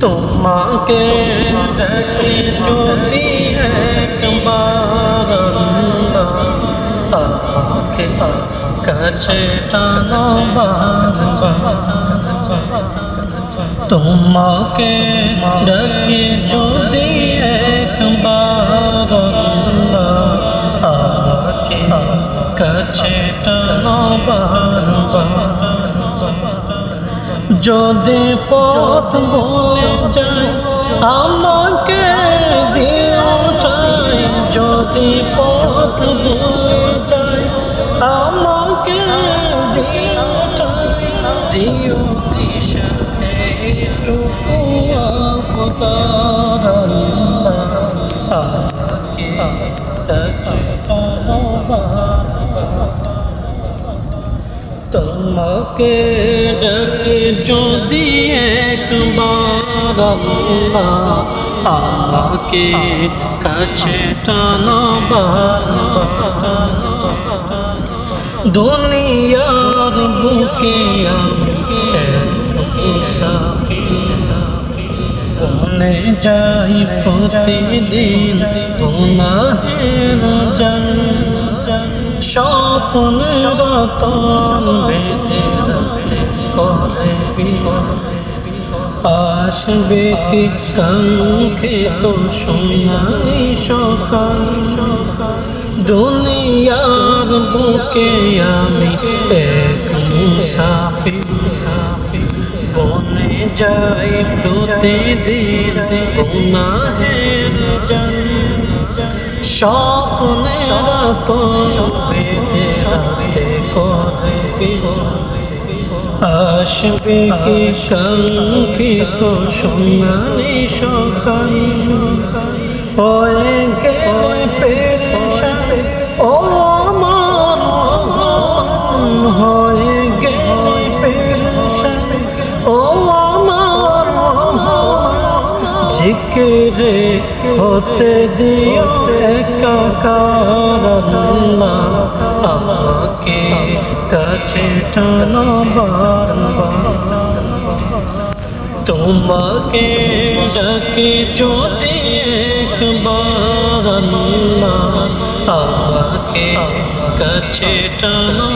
তোমাকে ডাকে যদি একবার আমাকে কাছে টানো তোমাকে ডাকে যদি একবার আমাকে কাছে টানো বারবার। যদি পথ ভুলে যায় আমাকে দিয়ে যদি পথ ভুলে যায় আমাকে দিয়ে ঠাই। দিও দিশা অবতার তোমাকে ডাকে যদি একবার আল্লাহ আমাকে কাছে টানো দুনিয়ার বুকে বনে যাই প্রতিদিন গুনাহের জন স্বপ্নের রতন বেদে করে আসবে কি সংক্ষিত সোনালি সকাল? দুনিয়ার বুকে আমি এক মুসাফির। বনে যাই প্রতিদিন, গুনাহের জন স্বপ্নের তো রাতে করে আসবে কি সংকিত সোনালি সকাল? হয়ে গেলে পেরেশান, ও আমার হয়ে গেলে পেরেশান, ও আমার জিকিরে হতে দিও একাকার আল্লাহ আমাকে কাছে টানো বারবার তোমাকে ডাকে যদি একবার আল্লাহ আমাকে কাছে টানো